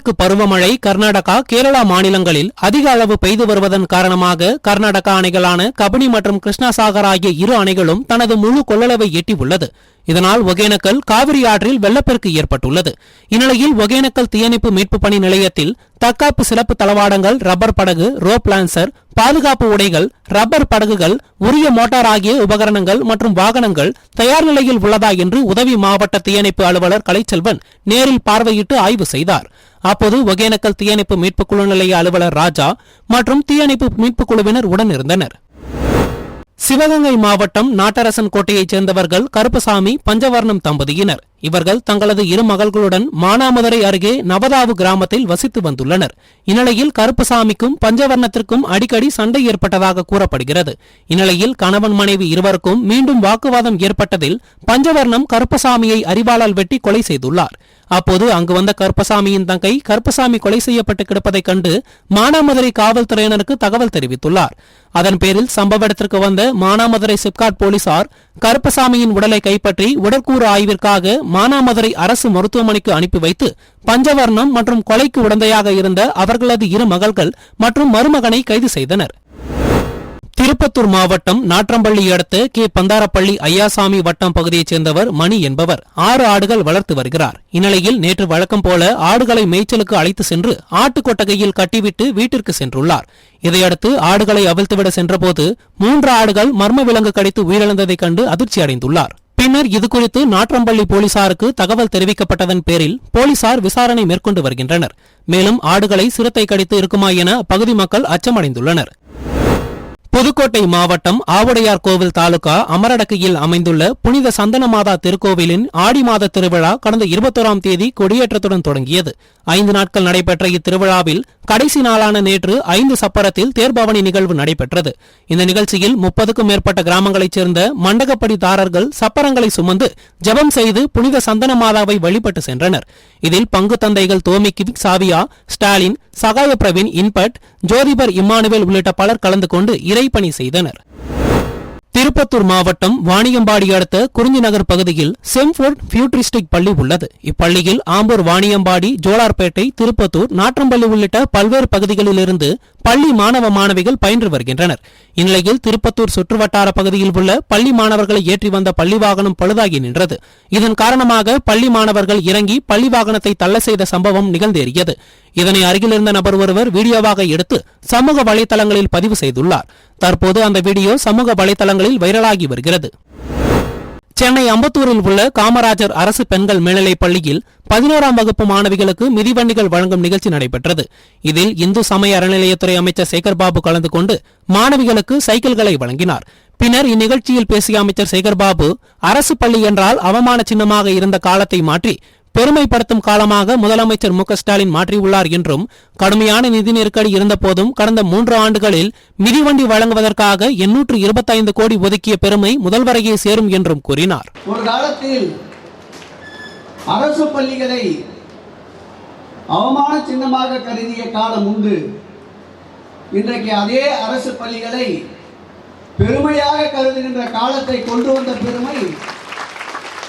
தென்மேற்கு பருவமழை கர்நாடகா கேரளா மாநிலங்களில் அதிக அளவு பெய்து வருவதன் காரணமாக கர்நாடகா அணைகளான கபினி மற்றும் கிருஷ்ணாசாகர் ஆகிய இரு அணைகளும் தனது முழு கொள்ளளவை எட்டியுள்ளது. இதனால் ஒகேனக்கல் காவிரி ஆற்றில் வெள்ளப்பெருக்கு ஏற்பட்டுள்ளது. இந்நிலையில் ஒகேனக்கல் தீயணைப்பு மீட்பு பணி நிலையத்தில் தற்காப்பு சிறப்பு தளவாடங்கள் ரப்பர் படகு ரோப் லான்சர் பாதுகாப்பு உடைகள் ரப்பர் படகுகள் உரிய மோட்டார் ஆகிய உபகரணங்கள் மற்றும் வாகனங்கள் தயார் நிலையில் உள்ளதா என்று உதவி மாவட்ட தீயணைப்பு அலுவலர் கலைச்செல்வன் நேரில் பார்வையிட்டு ஆய்வு செய்தார். அப்போது ஒகேனக்கல் தீயணைப்பு மீட்புக் குழு நிலைய அலுவலர் ராஜா மற்றும் தீயணைப்பு மீட்புக் குழுவினர் உடன் இருந்தனர் சிவகங்கை மாவட்டம் நாட்டரசன் கோட்டையைச் சேர்ந்தவர்கள் கருப்பசாமி பஞ்சவர்ணம் தம்பதியினர். இவர்கள் தங்களது இரு மகள்களுடன் மானாமதுரை அருகே நவதாவு கிராமத்தில் வசித்து வந்துள்ளனர். இந்நிலையில் கருப்பசாமிக்கும் பஞ்சவர்ணத்திற்கும் அடிக்கடி சண்டை ஏற்பட்டதாக கூறப்படுகிறது. இந்நிலையில் கணவன் மனைவி இருவருக்கும் மீண்டும் வாக்குவாதம் ஏற்பட்டதில் பஞ்சவர்ணம் கருப்பசாமியை அறிவாளால் வெட்டி கொலை செய்துள்ளார். அப்போது அங்கு வந்த கருப்பசாமியின் தங்கை கருப்பசாமி கொலை செய்யப்பட்டு கிடப்பதைக் கண்டு மானாமதுரை காவல்துறையினருக்கு தகவல் தெரிவித்துள்ளார். அதன் பேரில் சம்பவ இடத்திற்கு வந்த மானாமதுரை சிப்காட் போலீசார் கருப்பசாமியின் உடலை கைப்பற்றி உடற்கூறு ஆய்விற்காக மானாமதுரை அரசு மருத்துவமனைக்கு அனுப்பி வைத்து பஞ்சவர்ணம் மற்றும் கொலைக்கு உடந்தையாக இருந்த அவர்களது இரு மகள்கள் மற்றும் மருமகனை கைது செய்தனர். திருப்பத்தூர் மாவட்டம் நாற்றம்பள்ளி அடுத்த கே. பந்தாரப்பள்ளி ஐயாசாமி வட்டம் பகுதியைச் சேர்ந்தவர் மணி என்பவர். ஆறு ஆடுகள் வளர்த்து வருகிறார். இந்நிலையில் நேற்று வழக்கம் போல ஆடுகளை மேய்ச்சலுக்கு அழைத்து சென்று ஆட்டுக்கொட்டகையில் கட்டிவிட்டு வீட்டிற்கு சென்றுள்ளார். இதையடுத்து ஆடுகளை அவிழ்த்துவிட சென்றபோது மூன்று ஆடுகள் மர்ம விலங்கு கடித்து உயிரிழந்ததைக் கண்டு அதிர்ச்சி அடைந்துள்ளார். பின்னர் இதுகுறித்து நாற்றம்பள்ளி போலீசாருக்கு தகவல் தெரிவிக்கப்பட்டதன் பேரில் போலீசார் விசாரணை மேற்கொண்டு வருகின்றனர். மேலும் ஆடுகளை சிறுத்தை கடித்து இருக்குமா என பகுதி மக்கள் அச்சமடைந்துள்ளனர். புதுக்கோட்டை மாவட்டம் ஆவுடையார் கோவில் தாலுகா அமரடக்கையில் அமைந்துள்ள புனித சந்தனமாதா திருக்கோவிலின் ஆடி மாத திருவிழா கடந்த இருபத்தோராம் தேதி கொடியேற்றத்துடன் தொடங்கியது. ஐந்து நாட்கள் நடைபெற்ற இத்திருவிழாவில் கடைசி நாளான நேற்று ஐந்து சப்பரத்தில் தேர்பவனி நிகழ்வு நடைபெற்றது. இந்த நிகழ்ச்சியில் முப்பதுக்கும் மேற்பட்ட கிராமங்களைச் சேர்ந்த மண்டகப்படிதாரர்கள் சப்பரங்களை சுமந்து ஜெபம் செய்து புனித சந்தன மாதாவை வழிபட்டு சென்றனர். இதில் பங்கு தந்தைகள் தோமிக்கி சாவியா ஸ்டாலின் சகாய பிரவீன் இன்பட் ஜோதிபர் இம்மானுவேல் உள்ளிட்ட பலர் கலந்து கொண்டு இறைப்பணி செய்தனர். திருப்பத்தூர் மாவட்டம் வாணியம்பாடி அடுத்த குறிஞ்சி நகர் பகுதியில் செம்ஃபோர்ட் ஃபியூட்ரிஸ்டிக் பள்ளி உள்ளது. இப்பள்ளியில் ஆம்பூர் வாணியம்பாடி ஜோலார்பேட்டை திருப்பத்தூர் நாற்றம்பள்ளி உள்ளிட்ட பல்வேறு பகுதிகளிலிருந்து பள்ளி மாணவ மாணவிகள் பயின்று வருகின்றனர். இந்நிலையில் திருப்பத்தூர் சுற்றுவட்டார பகுதியில் உள்ள பள்ளி மாணவர்களை ஏற்றி வந்த பள்ளி வாகனம் பழுதாகி நின்றது. இதன் காரணமாக பள்ளி மாணவர்கள் இறங்கி பள்ளி வாகனத்தை தள்ள செய்த சம்பவம் நிகழ்ந்தேறியது. இதனை அருகில் இருந்த நபர் ஒருவர் வீடியோவாக எடுத்து சமூக வலைதளங்களில் பதிவு செய்துள்ளார். தற்போது அந்த வீடியோ சமூக வலைதளங்களில் வைரலாகி வருகிறது. சென்னை அம்பத்தூரில் உள்ள காமராஜர் அரசு பெண்கள் மேல்நிலைப் பள்ளியில் பதினோராம் வகுப்பு மாணவிகளுக்கு மிதிவண்டிகள் வழங்கும் நிகழ்ச்சி நடைபெற்றது. இதில் இந்து சமய அறநிலையத்துறை அமைச்சர் சேகர்பாபு கலந்து கொண்டு மாணவிகளுக்கு சைக்கிள்களை வழங்கினார். பின்னர் இந்நிகழ்ச்சியில் பேசிய அமைச்சர் சேகர்பாபு அரசு பள்ளி என்றால் அவமான சின்னமாக இருந்த காலத்தை மாற்றி பெருமைப்படுத்தும் காலமாக முதலமைச்சர் மு ஸ்டாலின் மாற்றியுள்ளார் என்றும் கடுமையான நிதி நெருக்கடி இருந்தபோதும் கடந்த மூன்று ஆண்டுகளில் மிதிவண்டி வழங்குவதற்காக எண்ணூற்று இருபத்தைந்து கோடி ஒதுக்கிய பெருமை முதல்வரையே சேரும் என்றும் கூறினார். ஒரு காலத்தில் அரசு பள்ளிகளை அவமான சின்னமாக கருதிய காலம் உண்டு. இன்றைக்கு அதே அரசு பள்ளிகளை பெருமையாக கருதுகின்ற காலத்தை கொண்டு வந்த பெருமை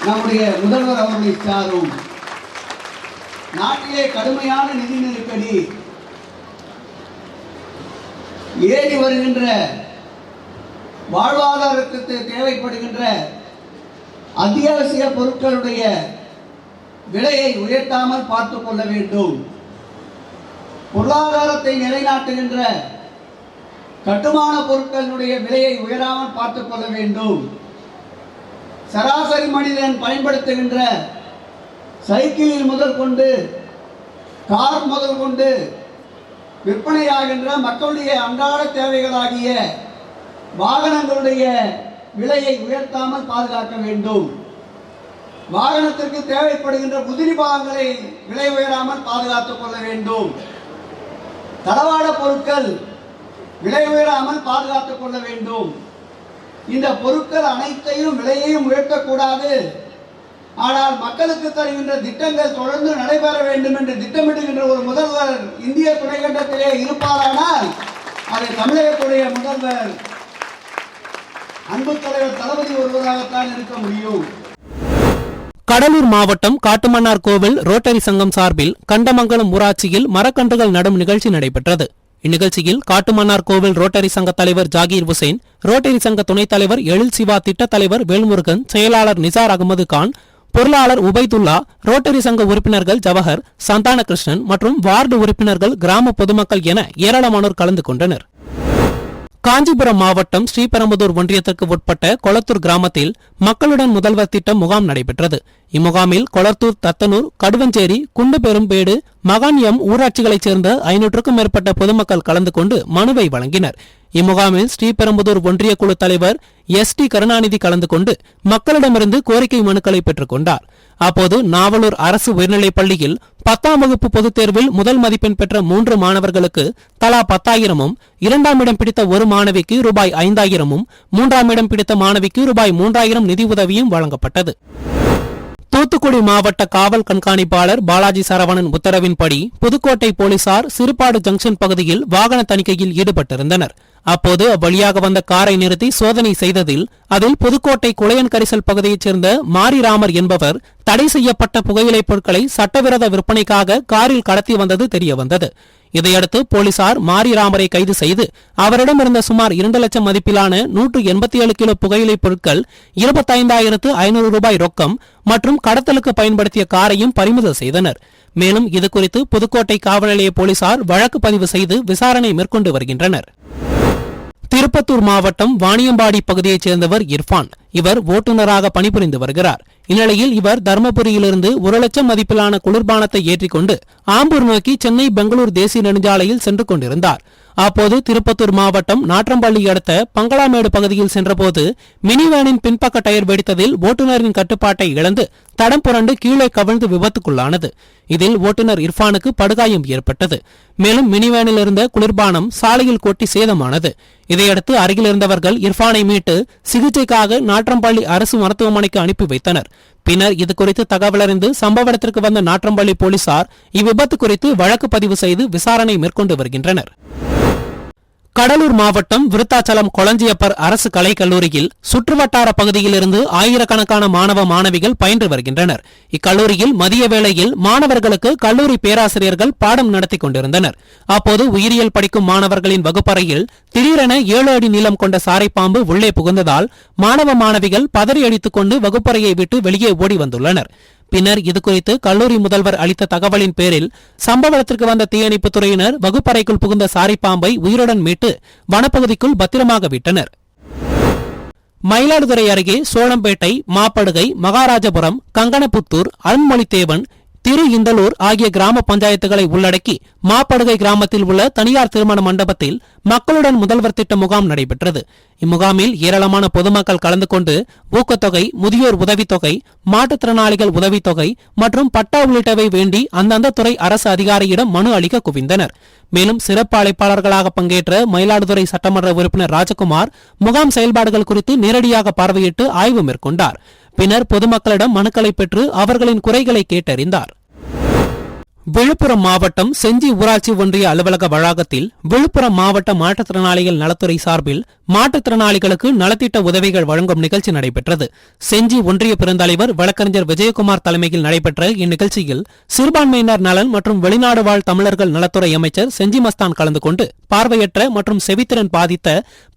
நம்முடைய முதல்வர் அவர்களை சாரும். நாட்டிலே கடுமையான நிதி நெருக்கடி. ஏறி வருகின்ற வாழ்வாதாரத்திற்கு தேவைப்படுகின்ற அத்தியாவசிய பொருட்களுடைய விலையை உயர்த்தாமல் பார்த்து கொள்ள வேண்டும். பொருளாதாரத்தை நிலைநாட்டுகின்ற கட்டுமான பொருட்களுடைய விலையை உயராமல் பார்த்துக் கொள்ள வேண்டும். சராசரி மனிதன் பயன்படுத்துகின்ற சைக்கிளில் முதல் கொண்டு கார் முதல் கொண்டு விற்பனையாகின்ற மக்களுடைய அன்றாட தேவைகளாகிய வாகனங்களுடைய விலையை உயர்த்தாமல் பாதுகாக்க வேண்டும். வாகனத்திற்கு தேவைப்படுகின்ற உதிரி பாகங்களை விலை உயராமல் பாதுகாத்துக் கொள்ள வேண்டும். தளவாட பொருட்கள் விலை உயராமல் பாதுகாத்துக் கொள்ள வேண்டும். இந்த பொருட்கள் அனைத்தையும் விலையையும் உயர்த்தக்கூடாது. ஆனால் மக்களுக்கு தருகின்ற திட்டங்கள் தொடர்ந்து நடைபெற வேண்டும் என்று திட்டமிடுகின்ற ஒரு முதல்வர் இந்திய துணைக்கண்டத்திலே இருப்பாரானால் அதை தமிழகத்துடைய முதல்வர் அன்பு தலைவர் தளபதி ஒருவராகத்தான் இருக்க முடியும். கடலூர் மாவட்டம் காட்டுமன்னார் கோவில் ரோட்டரி சங்கம் சார்பில் கண்டமங்கலம் ஊராட்சியில் மரக்கன்றுகள் நடும் நிகழ்ச்சி நடைபெற்றது. இந்நிகழ்ச்சியில் காட்டுமன்னார் கோவில் ரோட்டரி சங்க தலைவர் ஜாகீர் ஹுசைன் ரோட்டரி சங்க துணைத் தலைவர் எழில் சிவா திட்டத் தலைவர் வேல்முருகன் செயலாளர் நிசார் அகமது கான் பொருளாளர் உபைதுல்லா ரோட்டரி சங்க உறுப்பினர்கள் ஜவஹர் சந்தானகிருஷ்ணன் மற்றும் வார்டு உறுப்பினர்கள் கிராம பொதுமக்கள் என ஏராளமானோர் கலந்து கொண்டனர். காஞ்சிபுரம் மாவட்டம் ஸ்ரீபெரும்புதூர் ஒன்றியத்திற்கு உட்பட்ட கொளத்தூர் கிராமத்தில் மக்களுடன் முதல்வர் திட்டம் முகாம் நடைபெற்றது. இம்முகாமில் கொளத்தூர் தத்தனூர் கடுவஞ்சேரி குண்டுபெரும்பேடு மகான் எம் ஊராட்சிகளைச் சேர்ந்த ஐநூற்றுக்கும் மேற்பட்ட பொதுமக்கள் கலந்து கொண்டு மனுவை வழங்கினர். இம்முகாமில் ஸ்ரீபெரும்புதூர் ஒன்றிய குழு தலைவர் எஸ் டி கருணாநிதி கலந்து கொண்டு மக்களிடமிருந்து கோரிக்கை மனுக்களை பெற்றுக் கொண்டார் அப்போது நாவலூர் அரசு உயர்நிலைப் பள்ளியில் பத்தாம் வகுப்பு பொதுத் தேர்வில் முதல் மதிப்பெண் பெற்ற மூன்று மாணவர்களுக்கு தலா பத்தாயிரமும் இரண்டாம் இடம் பிடித்த ஒரு மாணவிக்கு ரூபாய் ஐந்தாயிரமும் மூன்றாம் இடம் பிடித்த மாணவிக்கு ரூபாய் மூன்றாயிரம் நிதி உதவியும் வழங்கப்பட்டது. தூத்துக்குடி மாவட்ட காவல் கண்காணிப்பாளர் பாலாஜி சரவணன் உத்தரவின்படி புதுக்கோட்டை போலீசார் சிறுபாடு ஜங்ஷன் பகுதியில் வாகன தணிக்கையில் ஈடுபட்டிருந்தனர். அப்போது அவ்வழியாக வந்த காரை நிறுத்தி சோதனை செய்ததில் அதில் புதுக்கோட்டை குளையன் கரிசல் பகுதியைச் சேர்ந்த மாரிராமர் என்பவர் தடை செய்யப்பட்ட புகையிலைப் பொருட்களை சட்டவிரோத விற்பனைக்காக காரில் கடத்தி வந்தது தெரியவந்தது. இதையடுத்து போலீசார் மாரிராமரை கைது செய்து அவரிடமிருந்த சுமார் இரண்டு லட்சம் மதிப்பிலான நூற்று எண்பத்தி ஏழு கிலோ புகையிலைப் பொருட்கள் இருபத்தைந்தாயிரத்து ஐநூறு ரூபாய் ரொக்கம் மற்றும் கடத்தலுக்கு பயன்படுத்திய காரையும் பறிமுதல் செய்தனர். மேலும் இதுகுறித்து புதுக்கோட்டை காவல் நிலைய போலீசார் வழக்கு பதிவு செய்து விசாரணை மேற்கொண்டு வருகின்றனர். திருப்பத்தூர் மாவட்டம் வாணியம்பாடி பகுதியைச் சேர்ந்தவர் இர்ஃபான். இவர் ஓட்டுநராக பணிபுரிந்து வருகிறார். இந்நிலையில் இவர் தருமபுரியிலிருந்து ஒரு லட்சம் மதிப்பிலான குளிர்பானத்தை ஏற்றிக்கொண்டு ஆம்பூர் நோக்கி சென்னை பெங்களூர் தேசிய நெடுஞ்சாலையில் சென்று கொண்டிருந்தார். அப்போது திருப்பத்தூர் மாவட்டம் நாற்றம்பள்ளி அடுத்த பங்களாமேடு பகுதியில் சென்றபோது மினி வேனின் பின்பக்க டயர் வெடித்ததில் ஓட்டுநரின் கட்டுப்பாட்டை இழந்து தடம் புரண்டு கீழே கவிழ்ந்து விபத்துக்குள்ளானது. இதில் ஓட்டுநர் இர்ஃபானுக்கு படுகாயம் ஏற்பட்டது. மேலும் மினிவேனில் இருந்த குளிர்பானம் சாலையில் கொட்டி சேதமானது. இதையடுத்து அருகில் இருந்தவர்கள் இர்ஃபானை மீட்டு சிகிச்சைக்காக நாற்றம்பள்ளி அரசு மருத்துவமனைக்கு அனுப்பி வைத்தனர். பின்னர் இதுகுறித்து தகவலறிந்து சம்பவ இடத்திற்கு வந்த நாற்றம்பள்ளி போலீசார் இவ்விபத்து குறித்து வழக்கு பதிவு செய்து விசாரணை மேற்கொண்டு வருகின்றனர். கடலூர் மாவட்டம் விருத்தாச்சலம் கொளஞ்சியப்பர் அரசு கலைக்கல்லூரியில் சுற்றுவட்டார பகுதியிலிருந்து ஆயிரக்கணக்கான மாணவ மாணவிகள் பயின்று வருகின்றனர். இக்கல்லூரியில் மதிய வேளையில் மாணவர்களுக்கு கல்லூரி பேராசிரியர்கள் பாடம் நடத்தி கொண்டிருந்தனர். அப்போது உயிரியல் படிக்கும் மாணவர்களின் வகுப்பறையில் திடீரென ஏழு அடி நீளம் கொண்ட சாரைப்பாம்பு உள்ளே புகுந்ததால் மாணவ மாணவிகள் பதறி அடித்துக் கொண்டு வகுப்பறையை விட்டு வெளியே ஓடி வந்துள்ளனர். பின்னர் இதுகுறித்து கல்லூரி முதல்வர் அளித்த தகவலின் பேரில் சம்பவத்திற்கு வந்த தீயணைப்புத் துறையினர் வகுப்பறைக்குள் புகுந்த சாரிப்பாம்பை உயிருடன் மீட்டு வனப்பகுதிக்குள் பத்திரமாக விட்டனர். மயிலாடுதுறை அருகே சோளம்பேட்டை மாப்படுகை மகாராஜபுரம் கங்கணப்புத்தூர் அருண்மொழித்தேவன் திரு இந்தலூர் ஆகிய கிராம பஞ்சாயத்துகளை உள்ளடக்கி மாப்படுகை கிராமத்தில் உள்ள தனியார் திருமண மண்டபத்தில் மக்களுடன் முதல்வர் திட்ட முகாம் நடைபெற்றது. இம்முகாமில் ஏராளமான பொதுமக்கள் கலந்து கொண்டு ஊக்கத்தொகை முதியோர் உதவித்தொகை மாற்றுத்திறனாளிகள் உதவித்தொகை மற்றும் பட்டா உள்ளிட்டவை வேண்டி அந்தந்த துறை அரசு அதிகாரியிடம் மனு அளிக்க குவிந்தனர். மேலும் சிறப்பு அழைப்பாளர்களாக பங்கேற்ற மயிலாடுதுறை சட்டமன்ற உறுப்பினர் ராஜகுமார் முகாம் செயல்பாடுகள் குறித்து நேரடியாக பார்வையிட்டு ஆய்வு மேற்கொண்டார். பின்னர் பொதுமக்களிடம் மனுக்களை பெற்று அவர்களின் குறைகளை கேட்டறிந்தார். விழுப்புரம் மாவட்டம் செஞ்சி ஊராட்சி ஒன்றிய அலுவலக வளாகத்தில் விழுப்புரம் மாவட்ட மாற்றுத்திறனாளிகள் நலத்துறை சார்பில் மாற்றுத்திறனாளிகளுக்கு நலத்திட்ட உதவிகள் வழங்கும் நிகழ்ச்சி நடைபெற்றது. செஞ்சி ஒன்றிய பெருந்தலைவர் வழக்கறிஞர் விஜயகுமார் தலைமையில் நடைபெற்ற இந்நிகழ்ச்சியில் சிறுபான்மையினர் நலன் மற்றும் வெளிநாடு வாழ் தமிழர்கள் நலத்துறை அமைச்சர் செஞ்சி மஸ்தான் கலந்து கொண்டு பார்வையற்ற மற்றும் செவித்திறன் பாதித்த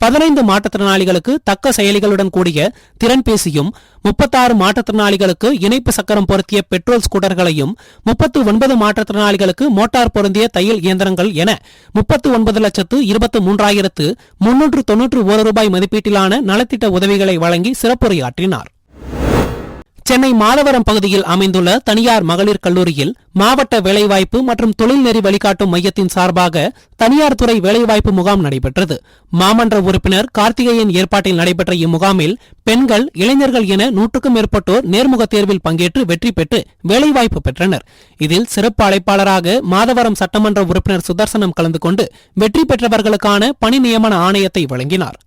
பதினைந்து மாற்றுத்திறனாளிகளுக்கு தக்க செயலிகளுடன் கூடிய திறன்பேசியும் முப்பத்தாறு மாற்றுத்திறனாளிகளுக்கு இணைப்பு சக்கரம் பொருத்திய பெட்ரோல் ஸ்கூட்டர்களையும் முப்பத்து ஒன்பது மாற்றுத்திறனாளிகளுக்கு மோட்டார் பொருந்திய தையல் இயந்திரங்கள் என முப்பத்து ஒன்பது லட்சத்து இருபத்து மூன்றாயிரத்து முன்னூற்று தொன்னூற்று ஒரு ரூபாய் மதிப்பீட்டிலான நலத்திட்ட உதவிகளை வழங்கி சிறப்புரையாற்றினார். சென்னை மாதவரம் பகுதியில் அமைந்துள்ள தனியார் மகளிர் கல்லூரியில் மாவட்ட வேலைவாய்ப்பு மற்றும் தொழில்நெறி வழிகாட்டும் மையத்தின் சார்பாக தனியார் துறை வேலைவாய்ப்பு முகாம் நடைபெற்றது. மாமன்ற உறுப்பினர் கார்த்திகேயன் ஏற்பாட்டில் நடைபெற்ற இம்முகாமில் பெண்கள் இளைஞர்கள் என நூற்றுக்கும் மேற்பட்டோர் நேர்முக தேர்வில் பங்கேற்று வெற்றி பெற்று வேலைவாய்ப்பு பெற்றனர். இதில் சிறப்பு அழைப்பாளராக மாதவரம் சட்டமன்ற உறுப்பினர் சுதர்சனம் கலந்து கொண்டு வெற்றி பெற்றவர்களுக்கான பணி நியமன ஆணையத்தை வழங்கினார்.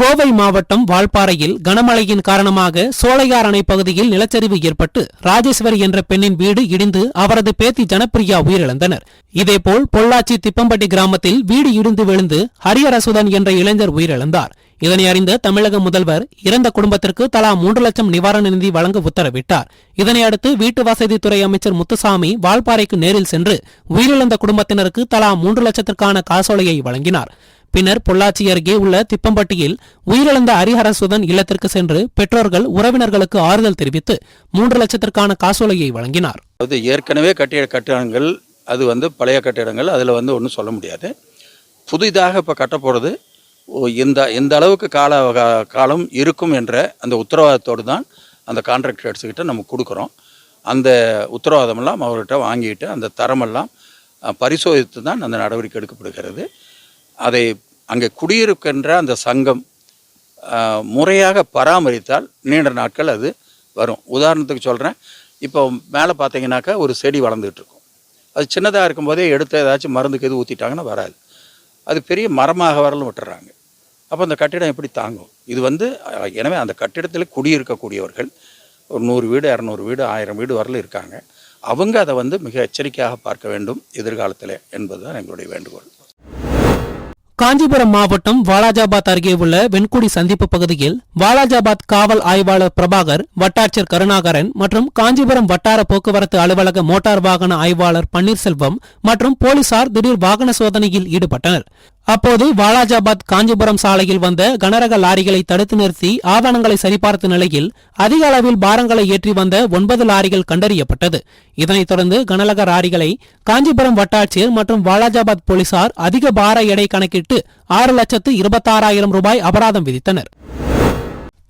கோவை மாவட்டம் வால்பாறையில் கனமழையின் காரணமாக சோழையார் அணை பகுதியில் நிலச்சரிவு ஏற்பட்டு ராஜேஸ்வரி என்ற பெண்ணின் வீடு இடிந்து அவரது பேத்தி ஜனப்பிரியா உயிரிழந்தனர். இதேபோல் பொள்ளாச்சி திப்பம்பட்டி கிராமத்தில் வீடு இடிந்து விழுந்து ஹரியரசுதன் என்ற இளைஞர் உயிரிழந்தார். இதனை அறிந்த தமிழக முதல்வர் இறந்த குடும்பத்திற்கு தலா மூன்று லட்சம் நிவாரண நிதி வழங்க உத்தரவிட்டார். இதனையடுத்து வீட்டு வசதித்துறை அமைச்சர் முத்துசாமி வால்பாறைக்கு நேரில் சென்று உயிரிழந்த குடும்பத்தினருக்கு தலா மூன்று லட்சத்திற்கான காசோலையை வழங்கினார். பின்னர் பொள்ளாச்சி அருகே உள்ள திப்பம்பட்டியில் உயிரிழந்த ஹரிஹரசுதன் இல்லத்திற்கு சென்று பெற்றோர்கள் உறவினர்களுக்கு ஆறுதல் தெரிவித்து மூன்று லட்சத்திற்கான காசோலையை வழங்கினார். அது ஏற்கனவே கட்டிய கட்டிடங்கள் அது வந்து பழைய கட்டிடங்கள் அதில் வந்து ஒன்றும் சொல்ல முடியாது. புதிதாக இப்போ கட்ட போகிறது இந்த இந்த அளவுக்கு கால காலம் இருக்கும் என்ற அந்த உத்தரவாதத்தோடு தான் அந்த கான்ட்ராக்டர்ஸ்கிட்ட நம்ம கொடுக்குறோம். அந்த உத்தரவாதமெல்லாம் அவர்கிட்ட வாங்கிட்டு அந்த தரமெல்லாம் பரிசோதித்து தான் அந்த நடவடிக்கை எடுக்கப்படுகிறது. அதை அங்கே குடியிருக்கின்ற அந்த சங்கம் முறையாக பராமரித்தால் நீண்ட நாட்கள் அது வரும். உதாரணத்துக்கு சொல்கிறேன் இப்போ மேலே பார்த்தீங்கன்னாக்கா ஒரு செடி வளர்ந்துட்டு இருக்கும் அது சின்னதாக இருக்கும்போதே எடுத்து ஏதாச்சும் மருந்துக்கு எது ஊற்றிட்டாங்கன்னா வராது. அது பெரிய மரமாக வரலும் விட்டுறாங்க. அப்போ அந்த கட்டிடம் எப்படி தாங்கும்? இது வந்து எனவே அந்த கட்டிடத்தில் குடியிருக்கக்கூடியவர்கள் ஒரு நூறு வீடு இரநூறு வீடு ஆயிரம் வீடு வரலும் இருக்காங்க. அவங்க அதை வந்து மிக எச்சரிக்கையாக பார்க்க வேண்டும் எதிர்காலத்தில் என்பதுதான் எங்களுடைய வேண்டுகோள். காஞ்சிபுரம் மாவட்டம் வாலாஜாபாத் அருகே உள்ள வெண்குடி சந்திப்பு பகுதியில் வாலாஜாபாத் காவல் ஆய்வாளர் பிரபாகர் வட்டாட்சியர் கருணாகரன் மற்றும் காஞ்சிபுரம் வட்டார போக்குவரத்து அலுவலக மோட்டார் வாகன ஆய்வாளர் பன்னீர்செல்வம் மற்றும் போலீசார் திடீர் வாகன சோதனையில் ஈடுபட்டனர். அப்போது வாலாஜாபாத் காஞ்சிபுரம் சாலையில் வந்த கனரக லாரிகளை தடுத்து நிறுத்தி ஆவணங்களை சரிபார்த்த நிலையில் அதிக அளவில் பாரங்களை ஏற்றி வந்த ஒன்பது லாரிகள் கண்டறியப்பட்டது. இதனைத் தொடர்ந்து கனரக லாரிகளை காஞ்சிபுரம் வட்டாட்சியர் மற்றும் வாலாஜாபாத் போலீசார் அதிக பார எடை கணக்கிட்டு ஆறு லட்சத்து இருபத்தாறாயிரம் ரூபாய் அபராதம் விதித்தனர்.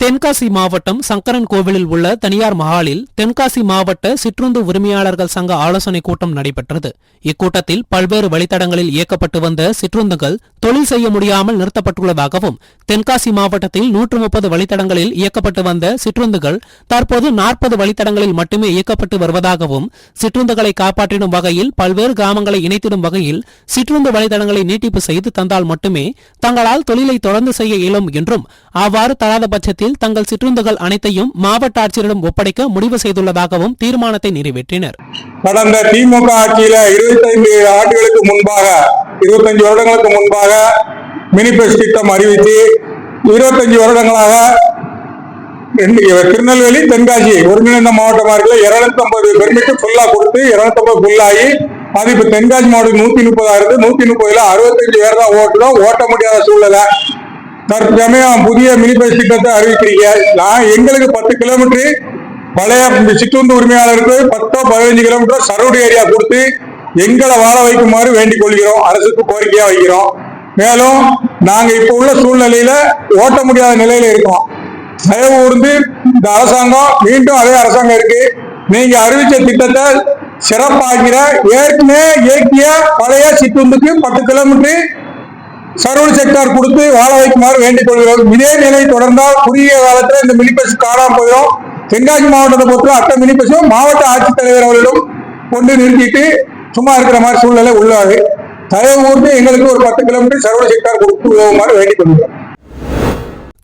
தென்காசி மாவட்டம் சங்கரன் கோவிலில் உள்ள தனியார் மஹாலில் தென்காசி மாவட்ட சிற்றுந்து உரிமையாளர்கள் சங்க ஆலோசனை கூட்டம் நடைபெற்றது. இக்கூட்டத்தில் பல்வேறு வழித்தடங்களில் இயக்கப்பட்டு வந்த சிற்றுந்துகள் தொழில் செய்ய முடியாமல் நிறுத்தப்பட்டுள்ளதாகவும் தென்காசி மாவட்டத்தில் நூற்று முப்பது வழித்தடங்களில் இயக்கப்பட்டு வந்த சிற்றுந்துகள் தற்போது நாற்பது வழித்தடங்களில் மட்டுமே இயக்கப்பட்டு வருவதாகவும் சிற்றுந்துகளை காப்பாற்றிடும் வகையில் பல்வேறு கிராமங்களை இணைத்திடும் வகையில் சிற்றுந்து வழித்தடங்களை நீட்டிப்பு செய்து தந்தால் மட்டுமே தங்களால் தொழிலை தொடர்ந்து செய்ய இயலும் என்றும் அவ்வாறு தராத பட்சத்தில் நேரத்தில் தங்கள் சிற்றுந்துகள் அனைத்தையும் மாவட்ட ஆட்சியரிடம் ஒப்படைக்க முடிவு செய்துள்ளதாகவும் தீர்மானத்தை நிறைவேற்றினர். கடந்த திமுக ஆட்சியில இருபத்தைந்து ஆண்டுகளுக்கு முன்பாக இருபத்தஞ்சு வருடங்களுக்கு முன்பாக மினிபஸ் திட்டம் அறிவித்து இருபத்தஞ்சு வருடங்களாக திருநெல்வேலி தென்காசி ஒருங்கிணைந்த மாவட்டமா இருக்குல்ல இருநூத்தி ஐம்பது பெர்மிட் ஃபுல்லா கொடுத்து இருநூத்தி ஐம்பது ஃபுல்லாகி அது இப்ப தென்காசி மாவட்டம் நூத்தி முப்பதா இருந்து நூத்தி முப்பதுல அறுபத்தஞ்சு பேர் தான் ஓட்டுறோம். ஓட்ட முடியாத சூழ்நிலை. தற்சமயம் புதிய மினி பஸ் திட்டத்தை அறிவிக்கிறீங்க. நான் எங்களுக்கு பத்து கிலோமீட்டர் பழைய சிற்றுந்து உரிமையாளருக்கு பத்தோ பதினஞ்சு கிலோமீட்டர் சரௌண்ட் ஏரியா கொடுத்து எங்களை வாழ வைக்குமாறு வேண்டிக் கொள்கிறோம். அரசுக்கு கோரிக்கையா வைக்கிறோம். மேலும் நாங்க இப்ப உள்ள சூழ்நிலையில ஓட்ட முடியாத நிலையில இருக்கோம். தயவு உருந்து இந்த அரசாங்கம் மீண்டும் அதே அரசாங்கம் இருக்கு. நீங்க அறிவிச்ச திட்டத்தை சிறப்பாகிற ஏற்கனவே இயக்கிய பழைய சிற்றுந்துக்கு பத்து கிலோமீட்டர் சர்வல் செக்டார் கொடுத்து வாழ வைக்குமாறு வேண்டிக் கொள்கிறோம். இதே நிலை தொடர்ந்தால் குறுகிய காலத்தில் இந்த மினிபஸ் காணாம போயிடும். தென்காசி மாவட்டத்தை பொறுத்த அட்டை மினிபஸும் மாவட்ட ஆட்சித்தலைவர் அவர்களிடம் கொண்டு நிறுத்திட்டு சும்மா இருக்கிற மாதிரி சூழ்நிலை உள்ளாது தயவு எங்களுக்கு ஒரு பத்து கிலோமீட்டர் சர்வல் செக்டார் கொடுத்து உதவுமாறு வேண்டிக் கொள்கிறோம்.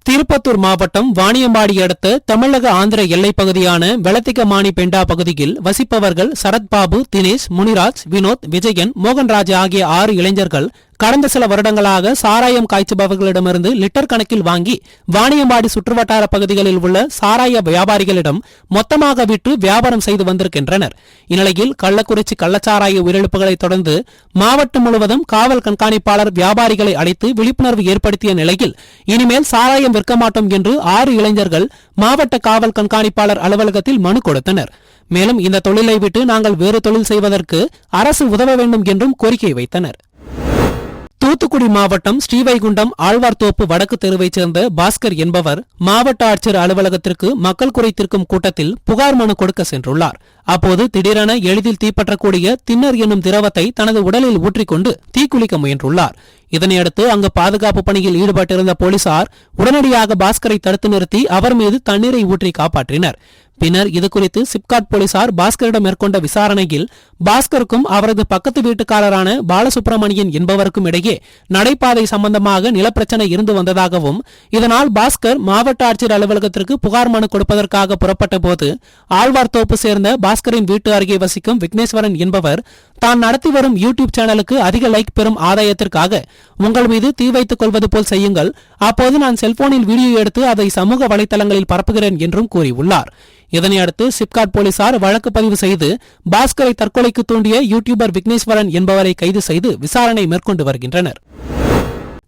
திருப்பத்தூர் மாவட்டம் வாணியம்பாடி அடுத்த தமிழக ஆந்திர எல்லைப் பகுதியான வெளத்திக்கமாணி பெண்டா பகுதியில் வசிப்பவர்கள் சரத்பாபு தினேஷ் முனிராஜ் வினோத் விஜயன் மோகன்ராஜ் ஆகிய ஆறு இளைஞர்கள் கடந்த சில வருடங்களாக சாராயம் காய்ச்சுபவர்களிடமிருந்து லிட்டர் கணக்கில் வாங்கி வாணியம்பாடி சுற்றுவட்டார பகுதிகளில் உள்ள சாராய வியாபாரிகளிடம் மொத்தமாக விற்று வியாபாரம் செய்து வந்திருக்கின்றனர். இந்நிலையில் கள்ளக்குறிச்சி கள்ளச்சாராய உயிரிழப்புகளை தொடர்ந்து மாவட்டம் முழுவதும் காவல் கண்காணிப்பாளர் வியாபாரிகளை அழைத்து விழிப்புணர்வு ஏற்படுத்திய நிலையில் இனிமேல் சாராயம் விற்க மாட்டோம் என்று ஆறு இளைஞர்கள் மாவட்ட காவல் கண்காணிப்பாளர் அலுவலகத்தில் மனு கொடுத்தனர். மேலும் இந்த தொழிலை விட்டு நாங்கள் வேறு தொழில் செய்வதற்கு அரசு உதவ வேண்டும் என்றும் கோரிக்கை வைத்தனர். தூத்துக்குடி மாவட்டம் ஸ்ரீவைகுண்டம் ஆழ்வார்தோப்பு வடக்கு தெருவைச் சேர்ந்த பாஸ்கர் என்பவர் மாவட்ட ஆட்சியர் அலுவலகத்திற்கு மக்கள் குறைத்திருக்கும் கூட்டத்தில் புகார் மனு கொடுக்க சென்றுள்ளார். அப்போது திடீரென எளிதில் தீப்பற்றக்கூடிய தின்னர் என்னும் திரவத்தை தனது உடலில் ஊற்றிக்கொண்டு தீக்குளிக்க முயன்றுள்ளார். இதனையடுத்து அங்கு பாதுகாப்பு பணியில் ஈடுபட்டிருந்த போலீசார் உடனடியாக பாஸ்கரை தடுத்து நிறுத்தி அவர் மீது தண்ணீரை ஊற்றி காப்பாற்றினர். பின்னர் இதுகுறித்து சிப்காட் போலீசார் பாஸ்கரிடம் மேற்கொண்ட விசாரணையில் பாஸ்கருக்கும் அவரது பக்கத்து வீட்டுக்காரரான பாலசுப்ரமணியன் என்பவருக்கும் இடையே நடைபாதை சம்பந்தமாக நிலப்பிரச்சனை இருந்து வந்ததாகவும் இதனால் பாஸ்கர் மாவட்ட ஆட்சியர் அலுவலகத்திற்கு புகார் மனு கொடுப்பதற்காக புறப்பட்ட போது ஆழ்வார்தோப்பு சேர்ந்த பாஸ்கரின் வீட்டு அருகே வசிக்கும் விக்னேஸ்வரன் என்பவர் தான் நடத்தி வரும் யூடியூப் சேனலுக்கு அதிக லைக் பெறும் ஆதாயத்திற்காக உங்கள் மீது தீ வைத்துக் கொள்வது போல் செய்யுங்கள். அப்போது நான் செல்போனில் வீடியோ எடுத்து அதை சமூக வலைதளங்களில் பரப்புகிறேன் என்றும் கூறியுள்ளார். இதனையடுத்து சிப்காட் போலீசார் வழக்கு பதிவு செய்து பாஸ்கரை தற்கொலை தற்கொலைக்கு தூண்டிய யூடியூபர் விக்னேஸ்வரன் என்பவரை கைது செய்து விசாரணை மேற்கொண்டு வருகின்றனர்.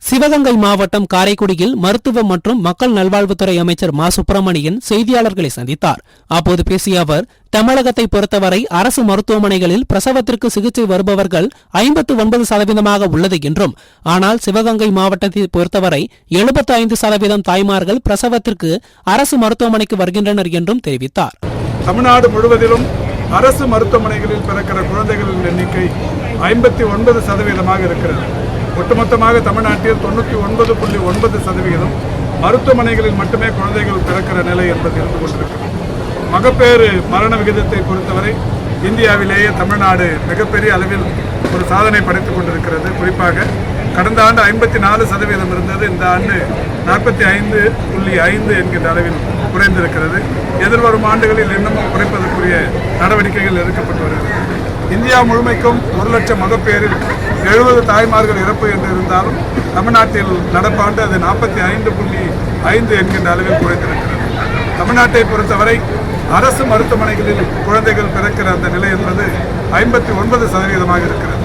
சிவகங்கை மாவட்டம் காரைக்குடியில் மருத்துவ மற்றும் மக்கள் நல்வாழ்வுத்துறை அமைச்சர் மா. சுப்பிரமணியன் செய்தியாளர்களை சந்தித்தார். அப்போது பேசிய அவர் தமிழகத்தை பொறுத்தவரை அரசு மருத்துவமனைகளில் பிரசவத்திற்கு சிகிச்சை வருபவர்கள் ஐம்பத்து ஒன்பது சதவீதமாக உள்ளது என்றும் ஆனால் சிவகங்கை மாவட்டத்தை பொறுத்தவரை எழுபத்து ஐந்து சதவீதம் தாய்மார்கள் பிரசவத்திற்கு அரசு மருத்துவமனைக்கு வருகின்றனர் என்றும் தெரிவித்தார். தமிழ்நாடு முழுவதிலும் அரசு மருத்துவமனைகளில் பிறக்கிற குழந்தைகளின் எண்ணிக்கை ஐம்பத்தி ஒன்பது சதவீதமாக இருக்கிறது. ஒட்டுமொத்தமாக தமிழ்நாட்டில் தொண்ணூற்றி ஒன்பது புள்ளி ஒன்பது சதவீதம் மருத்துவமனைகளில் மட்டுமே குழந்தைகள் பிறக்கிற நிலை என்பது இருந்து கொண்டிருக்கிறது. மகப்பேறு மரண விகிதத்தை பொறுத்தவரை இந்தியாவிலேயே தமிழ்நாடு மிகப்பெரிய அளவில் ஒரு சாதனை படைத்துக் கொண்டிருக்கிறது. குறிப்பாக கடந்த ஆண்டு ஐம்பத்தி நாலு சதவீதம் இருந்தது இந்த ஆண்டு நாற்பத்தி ஐந்து புள்ளி ஐந்து என்கின்ற அளவில் குறைந்திருக்கிறது. எதிர்வரும் ஆண்டுகளில் இன்னமும் குறைப்பதற்குரிய நடவடிக்கைகள் எடுக்கப்பட்டு வருகிறது. இந்தியா முழுமைக்கும் ஒரு லட்சம் மகப்பேரில் எழுபது தாய்மார்கள் இறப்பு என்று இருந்தாலும் தமிழ்நாட்டில் நடப்பாண்டு அது நாற்பத்தி ஐந்து புள்ளி ஐந்து என்கின்ற அளவில் குறைந்திருக்கிறது. தமிழ்நாட்டை பொறுத்தவரை அரசு மருத்துவமனைகளில் குழந்தைகள் பிறக்கிற அந்த நிலை என்பது ஐம்பத்தி ஒன்பது சதவீதமாக இருக்கிறது.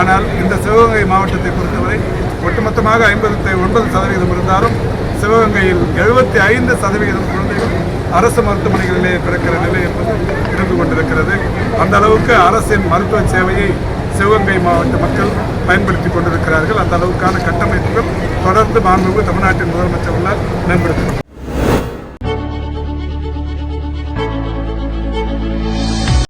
ஆனால் இந்த சிவகங்கை மாவட்டத்தை பொறுத்தவரை ஒட்டுமொத்தமாக ஐம்பத்தி ஒன்பது சதவீதம் இருந்தாலும் சிவகங்கையில் எழுபத்தி ஐந்து சதவீதம் அரசு மருத்துவமனைகளிலே பிறக்கிற நிலை என்பது இருந்து கொண்டிருக்கிறது. அந்த அளவுக்கு அரசின் மருத்துவ சேவையை சிவகங்கை மாவட்ட மக்கள் பயன்படுத்தி கொண்டிருக்கிறார்கள். அந்த அளவுக்கான கட்டமைப்புகள் தொடர்ந்து மாண்புமிகு தமிழ்நாட்டின் முதலமைச்சர் உள்ள மேம்படுத்தும்